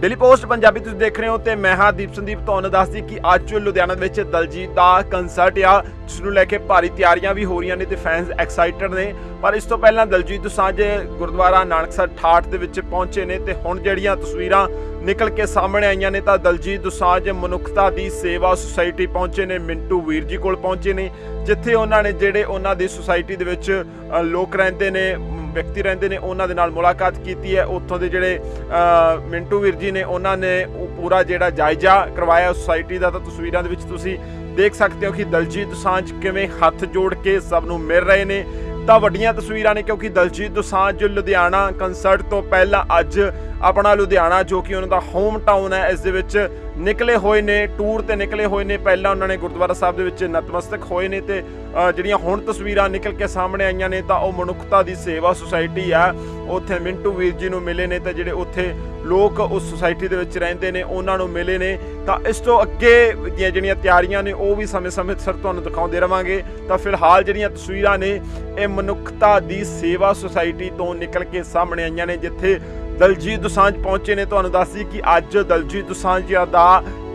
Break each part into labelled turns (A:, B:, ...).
A: Daily post Punjabi ਤੁਸੀਂ ਦੇਖ ਰਹੇ ਹੋ ਤੇ ਮੈਂ ਹਾਂ ਦੀਪ ਸੰਦੀਪ ਤੁਹਾਨੂੰ ਦੱਸਦੀ ਕਿ ਅੱਜ ਲੁਧਿਆਣਾ ਦੇ ਵਿੱਚ ਦਲਜੀਤ ਦਾ ਕੰਸਰਟ ਆ ਜਿਸ ਨੂੰ ਲੈ ਕੇ ਭਾਰੀ ਤਿਆਰੀਆਂ ਵੀ ਹੋ ਰਹੀਆਂ ਨੇ ਤੇ ਫੈਨਸ ਐਕਸਾਈਟਡ ਨੇ। ਪਰ ਇਸ ਤੋਂ ਪਹਿਲਾਂ ਦਲਜੀਤ ਦੋਸਾਂਝ ਗੁਰਦੁਆਰਾ ਨਾਨਕਸਰ ਠਾਠ ਦੇ ਵਿੱਚ ਪਹੁੰਚੇ ਨੇ ਤੇ ਹੁਣ ਜਿਹੜੀਆਂ ਤਸਵੀਰਾਂ ਨਿਕਲ ਕੇ ਸਾਹਮਣੇ ਆਈਆਂ ਨੇ ਤਾਂ ਦਲਜੀਤ ਦੋਸਾਂਝ ਮਨੁੱਖਤਾ ਦੀ ਸੇਵਾ ਸੁਸਾਇਟੀ ਪਹੁੰਚੇ ਨੇ, ਮਿੰਟੂ ਵੀਰ ਜੀ ਕੋਲ ਪਹੁੰਚੇ ਨੇ, ਜਿੱਥੇ ਉਹਨਾਂ ਨੇ ਜਿਹੜੇ ਉਹਨਾਂ ਦੀ ਸੁਸਾਇਟੀ ਦੇ ਵਿੱਚ ਲੋਕ ਰਹਿੰਦੇ ਨੇ ਵਿਅਕਤੀ ਰਹਿੰਦੇ ਨੇ ਉਹਨਾਂ ਦੇ ਨਾਲ ਮੁਲਾਕਾਤ ਕੀਤੀ ਹੈ। ਉੱਥੋਂ ਦੇ ਜਿਹੜੇ ਅ, ਮਿੰਟੂ ਵੀਰ ਜੀ ਨੇ ਉਹਨਾਂ ਨੇ ਪੂਰਾ ਜਿਹੜਾ ਜਾਇਜ਼ਾ ਕਰਵਾਇਆ ਸੁਸਾਇਟੀ ਦਾ ਤਾਂ ਤਸਵੀਰਾਂ ਦੇ ਵਿੱਚ ਤੁਸੀਂ ਦੇਖ ਸਕਦੇ ਹੋ ਕਿ ਦਲਜੀਤ ਦੁਸਾਂਝ ਕਿਵੇਂ ਹੱਥ ਜੋੜ ਕੇ ਸਭ ਨੂੰ ਮਿਲ ਰਹੇ ਨੇ। ਤਾਂ ਵੱਡੀਆਂ ਤਸਵੀਰਾਂ ਨੇ ਕਿਉਂਕਿ ਦਲਜੀਤ ਦੋਸਾਂਝ ਲੁਧਿਆਣਾ ਕੰਸਰਟ ਤੋਂ ਪਹਿਲਾਂ ਅੱਜ ਆਪਣਾ ਲੁਧਿਆਣਾ, ਜੋ ਕਿ ਉਹਨਾਂ ਦਾ ਹੋਮ ਟਾਊਨ ਹੈ, ਇਸ ਦੇ ਵਿੱਚ ਨਿਕਲੇ ਹੋਏ ਨੇ ਟੂਰ ਤੇ ਨਿਕਲੇ ਹੋਏ ਨੇ। ਪਹਿਲਾਂ ਉਹਨਾਂ ਨੇ ਗੁਰਦੁਆਰਾ ਸਾਹਿਬ ਦੇ ਵਿੱਚ ਨਤਮਸਤਕ ਹੋਏ ਨੇ ਤੇ ਜਿਹੜੀਆਂ ਹੁਣ ਤਸਵੀਰਾਂ ਨਿਕਲ ਕੇ ਸਾਹਮਣੇ ਆਈਆਂ ਨੇ, ਤਾਂ ਉਹ ਮਨੁੱਖਤਾ ਦੀ ਸੇਵਾ ਸੁਸਾਇਟੀ ਆ। ਉੱਥੇ ਮਿੰਟੂ ਵੀਰ ਜੀ ਨੂੰ ਮਿਲੇ ਨੇ ਤੇ ਜਿਹੜੇ ਉੱਥੇ ਲੋਕ ਉਸ ਸੁਸਾਇਟੀ ਦੇ ਵਿੱਚ ਰਹਿੰਦੇ ਨੇ, ਉਹਨਾਂ ਨੂੰ ਮਿਲੇ ਨੇ। ਤਾਂ ਇਸ ਤੋਂ ਅੱਗੇ ਦੀਆਂ ਜਿਹੜੀਆਂ ਤਿਆਰੀਆਂ ਨੇ, ਉਹ ਵੀ ਸਮੇਂ-ਸਮੇਂ ਸਿਰ ਤੁਹਾਨੂੰ ਦਿਖਾਉਂਦੇ ਰਵਾਂਗੇ। ਤਾਂ ਫਿਲਹਾਲ ਜਿਹੜੀਆਂ ਤਸਵੀਰਾਂ ਨੇ, ਇਹ ਮਨੁੱਖਤਾ ਦੀ ਸੇਵਾ ਸੁਸਾਇਟੀ ਤੋਂ ਨਿਕਲ ਕੇ ਸਾਹਮਣੇ ਆਈਆਂ ਨੇ, ਜਿੱਥੇ ਦਲਜੀਤ ਦੁਸਾਂਝ ਪਹੁੰਚੇ ਨੇ। ਤੁਹਾਨੂੰ ਦੱਸਦੀ ਕਿ ਅੱਜ ਦਲਜੀਤ ਦੋਸਾਂਝ ਦਾ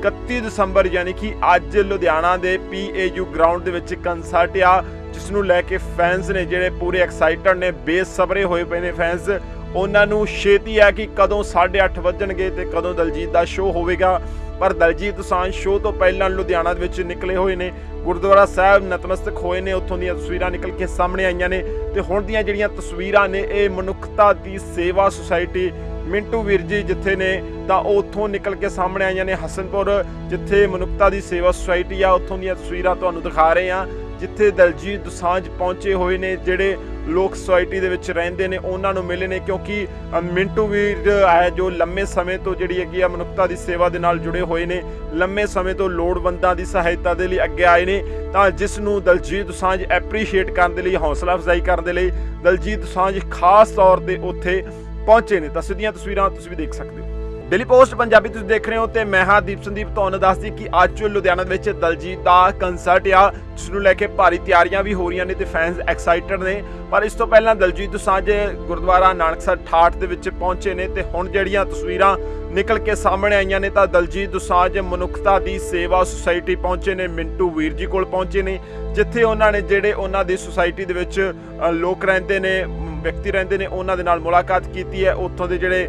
A: 31 ਦਸੰਬਰ ਯਾਨੀ ਕਿ ਅੱਜ ਲੁਧਿਆਣਾ ਦੇ ਪੀਏਯੂ ਗਰਾਊਂਡ ਦੇ ਵਿੱਚ ਕੰਸਰਟ ਆ ਜਿਸ ਨੂੰ ਲੈ ਕੇ ਫੈਨਸ ਨੇ ਜਿਹੜੇ ਪੂਰੇ ਐਕਸਾਈਟਡ ਨੇ, ਬੇਸਬਰੇ ਹੋਏ ਪਏ ਨੇ ਫੈਨਸ ਉਹਨਾਂ ਨੂੰ ਛੇਤੀ ਆ ਕਿ ਕਦੋਂ 8:30 ਵੱਜਣਗੇ ਤੇ ਕਦੋਂ ਦਲਜੀਤ ਦਾ ਸ਼ੋਅ ਹੋਵੇਗਾ। ਪਰ ਦਲਜੀਤ ਦੋਸਾਂਝ ਸ਼ੋਅ ਤੋਂ ਪਹਿਲਾਂ ਲੁਧਿਆਣਾ ਦੇ ਵਿੱਚ ਨਿਕਲੇ ਹੋਏ ਨੇ। ਗੁਰਦੁਆਰਾ ਸਾਹਿਬ ਨਤਮਸਤਕ ਹੋਏ ਨੇ। ਉੱਥੋਂ ਦੀਆਂ ਤਸਵੀਰਾਂ ਨਿਕਲ ਕੇ ਸਾਹਮਣੇ ਆਈਆਂ ਨੇ ਤੇ ਹੁਣ ਦੀਆਂ ਜਿਹੜੀਆਂ ਤਸਵੀਰਾਂ ਨੇ, ਇਹ ਮਨੁੱਖਤਾ ਦੀ ਸੇਵਾ ਸੁਸਾਇਟੀ ਮਿੰਟੂ ਵੀਰ ਜੀ ਜਿੱਥੇ ਨੇ, ਤਾਂ ਉਹ ਉੱਥੋਂ ਨਿਕਲ ਕੇ ਸਾਹਮਣੇ ਆਈਆਂ ਨੇ। ਹਸਨਪੁਰ ਜਿੱਥੇ ਮਨੁੱਖਤਾ ਦੀ ਸੇਵਾ ਸੁਸਾਇਟੀ ਆ, ਉੱਥੋਂ ਦੀਆਂ ਤਸਵੀਰਾਂ ਤੁਹਾਨੂੰ ਦਿਖਾ ਰਹੇ ਆ ਜਿੱਥੇ ਦਲਜੀਤ ਦੋਸਾਂਝ ਪਹੁੰਚੇ ਹੋਏ ਨੇ, ਜਿਹੜੇ ਲੋਕ ਸੁਸਾਇਟੀ ਦੇ ਵਿੱਚ ਰਹਿੰਦੇ ਨੇ, ਉਹਨਾਂ ਨੂੰ ਮਿਲੇ ਨੇ ਕਿਉਂਕਿ ਮਿੰਟੂ ਵੀਰ ਹੈ ਜੋ ਲੰਮੇ ਸਮੇਂ ਤੋਂ ਜਿਹੜੀ ਹੈਗੀ ਆ ਮਨੁੱਖਤਾ ਦੀ ਸੇਵਾ ਦੇ ਨਾਲ ਜੁੜੇ ਹੋਏ ਨੇ, ਲੰਮੇ ਸਮੇਂ ਤੋਂ ਲੋੜਵੰਦਾਂ ਦੀ ਸਹਾਇਤਾ ਦੇ ਲਈ ਅੱਗੇ ਆਏ ਨੇ, ਤਾਂ ਜਿਸ ਨੂੰ ਦਲਜੀਤ ਸਾਂਝ ਐਪਰੀਸ਼ੀਏਟ ਕਰਨ ਦੇ ਲਈ, ਹੌਸਲਾ ਅਫਜ਼ਾਈ ਕਰਨ ਦੇ ਲਈ ਦਲਜੀਤ ਸਾਂਝ ਖਾਸ ਤੌਰ ਤੇ ਉੱਥੇ ਪਹੁੰਚੇ ਨੇ। ਤਾਂ ਸਿੱਧੀਆਂ ਤਸਵੀਰਾਂ ਤੁਸੀਂ ਵੀ ਦੇਖ ਸਕਦੇ ਹੋ। ਡੇਲੀ ਪੋਸਟ ਪੰਜਾਬੀ ਤੁਸੀਂ ਦੇਖ ਰਹੇ ਹੋ ਤੇ ਮੈਂ ਹਾਂ ਦੀਪ ਸੰਦੀਪ, ਤੁਹਾਨੂੰ ਦੱਸਦੀ ਕਿ ਅੱਜ ਲੁਧਿਆਣਾ ਦੇ ਵਿੱਚ ਦਲਜੀਤ ਦਾ ਕੰਸਰਟ ਆ, ਜਿਸ ਨੂੰ ਲੈ ਕੇ ਭਾਰੀ ਤਿਆਰੀਆਂ ਵੀ ਹੋ ਰਹੀਆਂ ਨੇ ਤੇ ਫੈਨਸ ਐਕਸਾਈਟਡ ਨੇ। ਪਰ ਇਸ ਤੋਂ ਪਹਿਲਾਂ ਦਲਜੀਤ ਦੋਸਾਂਝ ਗੁਰਦੁਆਰਾ ਨਾਨਕਸਰ ਠਾਠ ਦੇ ਵਿੱਚ ਪਹੁੰਚੇ ਨੇ ਤੇ ਹੁਣ ਜਿਹੜੀਆਂ ਤਸਵੀਰਾਂ ਨਿਕਲ ਕੇ ਸਾਹਮਣੇ ਆਈਆਂ ਨੇ ਤਾਂ ਦਲਜੀਤ ਦੋਸਾਂਝ ਮਨੁੱਖਤਾ ਦੀ ਸੇਵਾ ਸੁਸਾਇਟੀ ਪਹੁੰਚੇ ਨੇ, ਮਿੰਟੂ ਵੀਰ ਜੀ ਕੋਲ ਪਹੁੰਚੇ ਨੇ, ਜਿੱਥੇ ਉਹਨਾਂ ਨੇ ਜਿਹੜੇ ਉਹਨਾਂ ਦੀ ਸੁਸਾਇਟੀ ਦੇ ਵਿੱਚ ਲੋਕ ਰਹਿੰਦੇ ਨੇ ਵਿਅਕਤੀ ਰਹਿੰਦੇ ਨੇ, ਉਹਨਾਂ ਦੇ ਨਾਲ ਮੁਲਾਕਾਤ ਕੀਤੀ ਹੈ। ਉੱਥੋਂ ਦੇ ਜਿਹੜੇ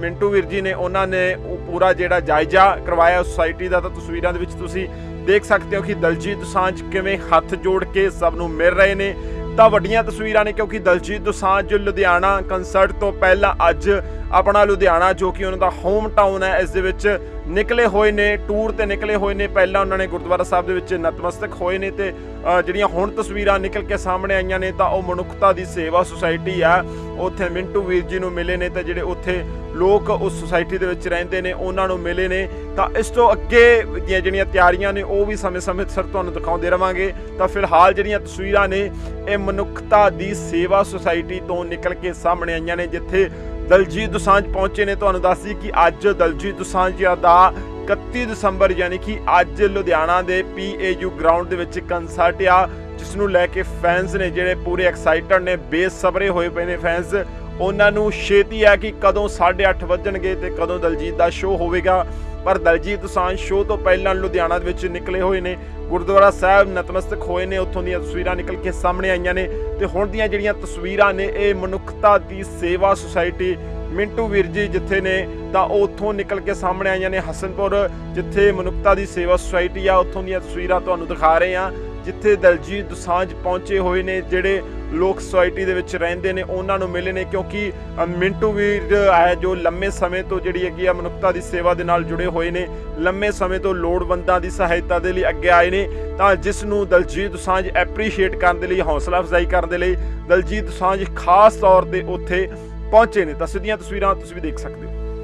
A: ਮਿੰਟੂ ਵੀਰ ਜੀ ਨੇ, ਉਹਨਾਂ ਨੇ ਉਹ ਪੂਰਾ ਜਿਹੜਾ ਜਾਇਜ਼ਾ ਕਰਵਾਇਆ ਸੁਸਾਇਟੀ ਦਾ। ਤਾਂ ਤਸਵੀਰਾਂ ਦੇ ਵਿੱਚ ਤੁਸੀਂ ਦੇਖ ਸਕਦੇ ਹੋ ਕਿ ਦਲਜੀਤ ਦੋਸਾਂਝ ਕਿਵੇਂ ਹੱਥ ਜੋੜ ਕੇ ਸਭ ਨੂੰ ਮਿਲ ਰਹੇ ਨੇ। ਤਾਂ ਵੱਡੀਆਂ ਤਸਵੀਰਾਂ ਨੇ, ਕਿਉਂਕਿ ਦਲਜੀਤ ਦੋਸਾਂਝ ਲੁਧਿਆਣਾ ਕੰਸਰਟ ਤੋਂ ਪਹਿਲਾਂ ਅੱਜ ਆਪਣਾ ਲੁਧਿਆਣਾ, ਜੋ ਕਿ ਉਹਨਾਂ ਦਾ ਹੋਮ ਟਾਊਨ ਹੈ, ਇਸ ਦੇ ਵਿੱਚ ਨਿਕਲੇ ਹੋਏ ਨੇ ਟੂਰ ਤੇ ਨਿਕਲੇ ਹੋਏ ਨੇ। ਪਹਿਲਾਂ ਉਹਨਾਂ ਨੇ ਗੁਰਦੁਆਰਾ ਸਾਹਿਬ ਦੇ ਵਿੱਚ ਨਤਮਸਤਕ ਹੋਏ ਨੇ ਤੇ ਜਿਹੜੀਆਂ ਹੁਣ ਤਸਵੀਰਾਂ ਨਿਕਲ ਕੇ ਸਾਹਮਣੇ ਆਈਆਂ ਨੇ, ਤਾਂ ਉਹ ਮਨੁੱਖਤਾ ਦੀ ਸੇਵਾ ਸੁਸਾਇਟੀ ਆ। ਉੱਥੇ ਮਿੰਟੂ ਵੀਰ ਜੀ ਨੂੰ ਮਿਲੇ ਨੇ ਤੇ ਜਿਹੜੇ ਉੱਥੇ ਲੋਕ ਉਸ ਸੁਸਾਇਟੀ ਦੇ ਵਿੱਚ ਰਹਿੰਦੇ ਨੇ, ਉਹਨਾਂ ਨੂੰ ਮਿਲੇ ਨੇ। ਤਾਂ ਇਸ ਤੋਂ ਅੱਗੇ ਦੀਆਂ ਜਿਹੜੀਆਂ ਤਿਆਰੀਆਂ ਨੇ, ਉਹ ਵੀ ਸਮੇਂ-ਸਮੇਂ ਸਿਰ ਤੁਹਾਨੂੰ ਦਿਖਾਉਂਦੇ ਰਵਾਂਗੇ। ਤਾਂ ਫਿਲਹਾਲ ਜਿਹੜੀਆਂ ਤਸਵੀਰਾਂ ਨੇ, ਇਹ ਮਨੁੱਖਤਾ ਦੀ ਸੇਵਾ ਸੁਸਾਇਟੀ ਤੋਂ ਨਿਕਲ ਕੇ ਸਾਹਮਣੇ ਆਈਆਂ ਨੇ, ਜਿੱਥੇ ਦਲਜੀਤ ਦੁਸਾਂਝ ਪਹੁੰਚੇ ਨੇ। ਤੁਹਾਨੂੰ ਦੱਸਦੀ ਕਿ ਅੱਜ ਦਲਜੀਤ ਦੋਸਾਂਝ ਦਾ 31 ਦਸੰਬਰ ਯਾਨੀ ਕਿ ਅੱਜ ਲੁਧਿਆਣਾ ਦੇ ਪੀਏਯੂ ਗਰਾਊਂਡ ਦੇ ਵਿੱਚ ਕੰਸਰਟ ਆ, ਜਿਸ ਨੂੰ ਲੈ ਕੇ ਫੈਨਸ ਨੇ ਜਿਹੜੇ ਪੂਰੇ ਐਕਸਾਈਟਡ ਨੇ, ਬੇਸਬਰੇ ਹੋਏ ਪਏ ਨੇ ਫੈਨਸ ਉਹਨਾਂ ਨੂੰ ਛੇਤੀ ਆ ਕਿ ਕਦੋਂ 8:30 ਵੱਜਣਗੇ ਤੇ ਕਦੋਂ ਦਲਜੀਤ ਦਾ ਸ਼ੋਅ ਹੋਵੇਗਾ। ਪਰ ਦਲਜੀਤ ਦੋਸਾਂਝ ਸ਼ੋਅ ਤੋਂ ਪਹਿਲਾਂ ਲੁਧਿਆਣਾ ਦੇ ਵਿੱਚ ਨਿਕਲੇ ਹੋਏ ਨੇ। ਗੁਰਦੁਆਰਾ ਸਾਹਿਬ ਨਤਮਸਤਕ ਹੋਏ ਨੇ। ਉੱਥੋਂ ਦੀਆਂ ਤਸਵੀਰਾਂ ਨਿਕਲ ਕੇ ਸਾਹਮਣੇ ਆਈਆਂ ਨੇ ਤੇ ਹੁਣ ਦੀਆਂ ਜਿਹੜੀਆਂ ਤਸਵੀਰਾਂ ਨੇ, ਇਹ ਮਨੁੱਖਤਾ ਦੀ ਸੇਵਾ ਸੁਸਾਇਟੀ ਮਿੰਟੂ ਵੀਰ ਜੀ ਜਿੱਥੇ ਨੇ, ਤਾਂ ਉਹ ਉੱਥੋਂ ਨਿਕਲ ਕੇ ਸਾਹਮਣੇ ਆਈਆਂ ਨੇ। ਹਸਨਪੁਰ ਜਿੱਥੇ ਮਨੁੱਖਤਾ ਦੀ ਸੇਵਾ ਸੁਸਾਇਟੀ ਆ, ਉੱਥੋਂ ਦੀਆਂ ਤਸਵੀਰਾਂ ਤੁਹਾਨੂੰ ਦਿਖਾ ਰਹੇ ਆ ਜਿੱਥੇ ਦਲਜੀਤ ਦੋਸਾਂਝ ਪਹੁੰਚੇ ਹੋਏ ਨੇ, ਜਿਹੜੇ ਲੋਕ ਸੁਸਾਇਟੀ ਦੇ ਵਿੱਚ ਰਹਿੰਦੇ ਨੇ, ਉਹਨਾਂ ਨੂੰ ਮਿਲੇ ਨੇ, ਕਿਉਂਕਿ ਮਿੰਟੂ ਵੀਰ ਹੈ ਜੋ ਲੰਮੇ ਸਮੇਂ ਤੋਂ ਜਿਹੜੀ ਹੈਗੀ ਆ ਮਨੁੱਖਤਾ ਦੀ ਸੇਵਾ ਦੇ ਨਾਲ ਜੁੜੇ ਹੋਏ ਨੇ, ਲੰਮੇ ਸਮੇਂ ਤੋਂ ਲੋੜਵੰਦਾਂ ਦੀ ਸਹਾਇਤਾ ਦੇ ਲਈ ਅੱਗੇ ਆਏ ਨੇ, ਤਾਂ ਜਿਸ ਨੂੰ ਦਲਜੀਤ ਦੋਸਾਂਝ ਐਪਰੀਸ਼ੀਏਟ ਕਰਨ ਦੇ ਲਈ, ਹੌਸਲਾ ਅਫਜ਼ਾਈ ਕਰਨ ਦੇ ਲਈ, ਦਲਜੀਤ ਦੋਸਾਂਝ ਖਾਸ ਤੌਰ ਤੇ ਉੱਥੇ ਪਹੁੰਚੇ ਨੇ। ਤਾਂ ਸਿੱਧੀਆਂ ਤਸਵੀਰਾਂ ਤੁਸੀਂ ਵੀ ਦੇਖ ਸਕਦੇ ਹੋ।